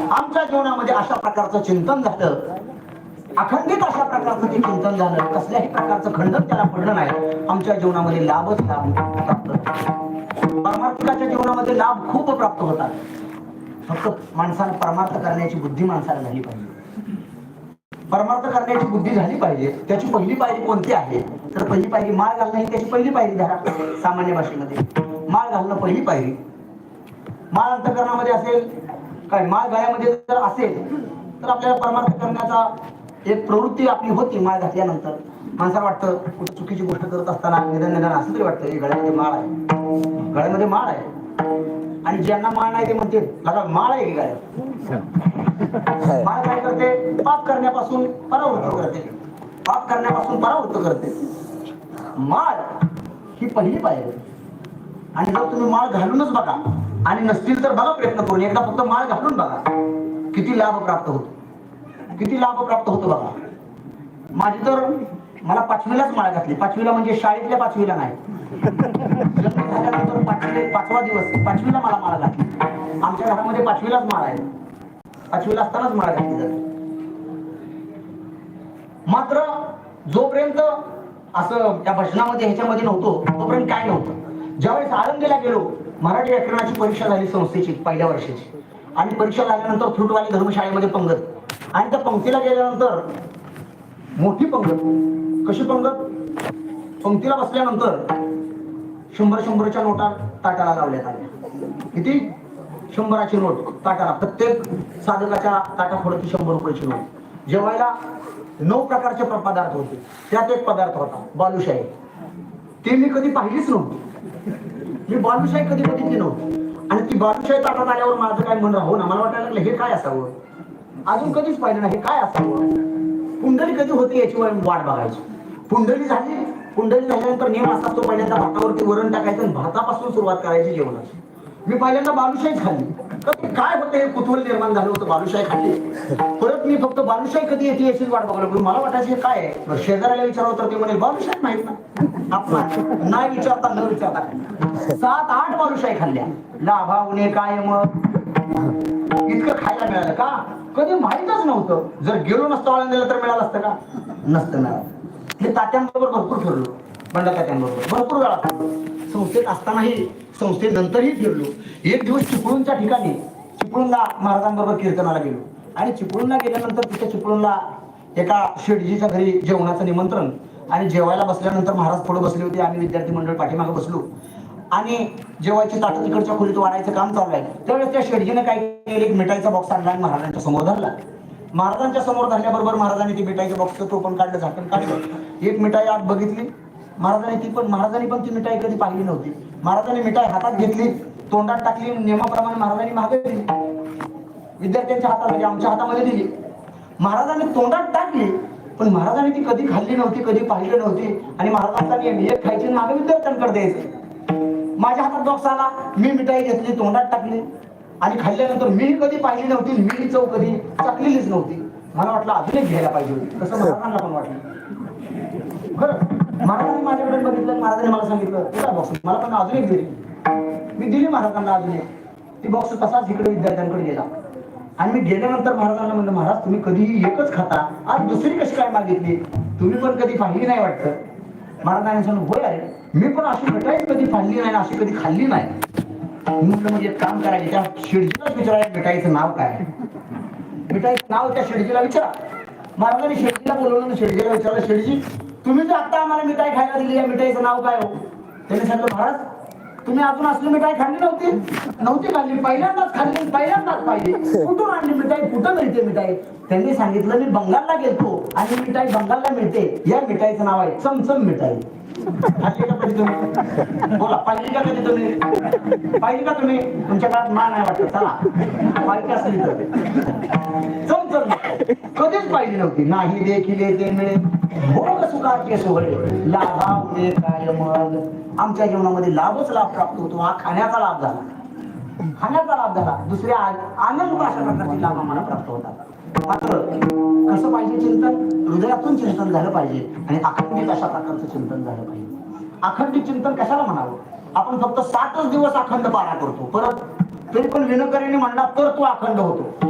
आमच्या जीवनामध्ये अशा प्रकारचं चिंतन झालं. अखंडित अशा प्रकारचं ते चिंतन झालं. कसल्याही प्रकारचं खंडन त्याला पडलं नाही. आमच्या जीवनामध्ये लाभच लाभ परमार्थिकाच्या जीवनामध्ये लाभ खूप प्राप्त होतात फक्त माणसाला परमार्थ करण्याची बुद्धी माणसाला झाली पाहिजे. परमार्थ करण्याची बुद्धी झाली पाहिजे. त्याची पहिली पायरी कोणती आहे? तर पहिली पायरी माळ घालणं ही त्याची पहिली पायरी धरा. सामान्य भाषेमध्ये. माळ घालणं पहिली पायरी. माळ अंतकरणामध्ये असेल काय माळ गळ्यामध्ये जर असेल तर आपल्याला परमार्थ करण्याचा एक प्रवृत्ती आपली होती माळ घातल्यानंतर. माणसाला वाटतं कुठं चुकीची गोष्ट करत असताना निधन निधन असं तरी वाटतं हे गळ्यामध्ये माळ आहे. गळ्यामध्ये माळ आहे. आणि ज्यांना माळ नाही ते म्हणते दादा माळ आहे की गळ्यात माळ काय करते? पाप करण्यापासून परावृत्त करते. पाप करण्यापासून परावृत्त करते. माळ ही पहिली पायरी. आणि जर तुम्ही माळ घालूनच बघा आणि नसतील तर बघा प्रयत्न करून. एकदा फक्त माळ घालून बघा. किती लाभ प्राप्त होतो. किती लाभ प्राप्त होतो बघा. माझी तर मला पाचवीलाच माळ घातली. पाचवीला म्हणजे शाळेतल्या पाचवीला नाही. झाल्यानंतर पाचवी पाचवा दिवस पाचवीला मला माळ घातली. आमच्या घरामध्ये पाचवीलाच माळ आहे. पाचवीला असतानाच माळ घातली जाते. मात्र जोपर्यंत असं त्या भजनामध्ये ह्याच्यामध्ये नव्हतो तोपर्यंत काय नव्हतं. ज्यावेळेस आळंदीला गेलो मराठी व्याकरणाची परीक्षा झाली संस्थेची पहिल्या वर्षाची. आणि परीक्षा झाल्यानंतर फ्रुटवाली धर्मशाळेमध्ये पंगत. आणि त्या पंक्तीला गेल्यानंतर मोठी पंगत. कशी पंगत? पंक्तीला बसल्यानंतर शंभर शंभरच्या नोटा ताटाला लावण्यात आल्या. किती? शंभराची नोट ताटाला. प्रत्येक साधकाच्या ताटापुढे शंभर रुपयाची नोट. जेवायला नऊ प्रकारचे पदार्थ होते. त्यात एक पदार्थ होता बालुशाही. ते मी कधी पाहिलीच नव्हती. मी बालुशाही कधी बघितली नव्हती. आणि ती बालुशाही ताटात आल्यावर माझं काय मन राहू हो ना मला वाटायला लागलं हे काय असावं? अजून कधीच पाहिलं ना हे काय असावं? पुंडली कधी होती याची वाट बघायची. पुंडली झाली पुंडली झाल्यानंतर नियम असा तो पहिल्यांदा भातावरती वरण टाकायचं आणि भातापासून सुरुवात करायची जेवणाची. मी पहिल्यांदा बालुशाही खाल्ली. तर काय होतं हे कुतूहल निर्माण झालं होतं बालुशाही खाल्ली. परत मी फक्त बालुशाही कधी येते याचीच वाट बघायला पण मला वाटायचं हे काय आहे? शेजाऱ्याला विचारलं तर ते म्हणे बालुशाही माहीत ना? आपण नाही विचारता न विचारता. सात आठ बालुशाही खाल्ल्या. लाभावणे काय मग इतकं खायला मिळालं का? कधी माहीतच नव्हतं. जर गेलो नसतो आळंदीला तर मिळालं असतं का? नसतं मिळालं. हे तात्यांबरोबर भरपूर फिरलो बंडा भरपूर वेळा संस्थेत असतानाही संस्थेनंतरही फिरलो. एक दिवस चिपळूणच्या ठिकाणी चिपळूणला महाराजांबरोबर कीर्तनाला गेलो. आणि चिपळूणला गेल्यानंतर तिथे चिपळूणला एका शेटजीच्या घरी जेवणाचं निमंत्रण आणि जेवायला बसल्यानंतर महाराज पुढे बसले होते. आम्ही विद्यार्थी मंडळ पाठीमागे बसलो. आणि जेवायची ताटं तिकडच्या खोलीत वाढायचं काम चालू आहे. त्यावेळेस त्या शेडजीने काय केलं? एक मिठाईचा बॉक्स आणला आणि महाराजांच्या समोर धरला. महाराजांच्या समोर धरल्याबरोबर महाराजांनी ते मिठाईचं बॉक्स तो पण काढलं झाकण काढलं. एक मिठाई आत बघितली. महाराजांनी ती पण महाराजांनी पण ती मिठाई कधी पाहिली नव्हती. महाराजांनी मिठाई हातात घेतली तोंडात टाकली नियमाप्रमाणे महाराजांनी मागे दिली. विद्यार्थ्यांच्या हातात म्हणजे आमच्या हातामध्ये दिली. महाराजांनी तोंडात टाकली पण महाराजांनी ती कधी खाल्ली नव्हती कधी पाहिली नव्हती. आणि महाराजांचा नियम एक खायची मागे विद्यार्थ्यांकडे द्यायचे. माझ्या हातात बॉक्स आला मी मिठाई घेतली तोंडात टाकली. आणि खाल्ल्यानंतर मी कधी पाहिली नव्हती मी चव कधी चाकलेलीच नव्हती. मला वाटलं अजून एक घ्यायला पाहिजे होती. तसं महाराजांना पण वाटलं. खरं महाराजांनी माझ्याकडे बघितलं महाराजांनी मला सांगितलं तुला बॉक्स मला पण अजून एक दिली. मी दिली महाराजांना अजून एक. ती बॉक्स तसाच इकडे विद्यार्थ्यांकडे गेला. आणि मी गेल्यानंतर महाराजांना म्हणलं महाराज तुम्ही कधीही एकच खाता. आज दुसरी कशी काय मागितली? तुम्ही पण कधी पाहिली नाही वाटतं. महाराजांनी सांगितलं होय अरे मी पण अशी मिठाई कधी पाहिली नाही अशी कधी खाल्ली नाही. म्हटलं म्हणजे एक काम करायचं त्या शिडजीलाच विचारायला मिठाईचं नाव काय? मिठाईचं नाव त्या शेडजीला विचारा. महाराजांनी शेडजीला बोलवलं शेडजीला विचारलं शेडजी तुम्ही तर आता आम्हाला मिठाई खायला दिली या मिठाईचं नाव काय हो? त्यांनी सांगितलं महाराज तुम्ही अजून असली मिठाई खाल्ली नव्हती. नव्हती खाल्ली पहिल्यांदाच खाल्ली पहिल्यांदाच पाहिजे कुठून आणली मिठाई? कुठं मिळते मिठाई? त्यांनी सांगितलं मी बंगालला गेलतो आणि मिठाई बंगालला मिळते. या मिठाईचं नाव आहे चमचम मिठाई. खाल्ली का कधी तुम्ही? बोला पाहिली का कधी तुम्ही? पाहिली का तुम्ही? तुमच्या काळात मान आहे वाटत चला. पाहिजे असली तर चमचम कधीच पाहिली नव्हती. नाही देखील ते मिळेल भोग सुखाचे सोहळे लाभावले काय मग? आमच्या जीवनामध्ये लाभच लाभ प्राप्त होतो. हा खाण्याचा लाभ झाला. खाण्याचा लाभ झाला. दुसऱ्या आनंद अशा प्रकारचे लाभ आम्हाला प्राप्त होतात. मात्र कसं पाहिजे चिंतन? हृदयातून चिंतन झालं पाहिजे. आणि अखंडित अशा प्रकारचं चिंतन झालं पाहिजे. अखंडित चिंतन कशाला म्हणावं? आपण फक्त सातच दिवस अखंड पारा करतो. परत तरी पण विनकरीने म्हणला तर तो अखंड होतो.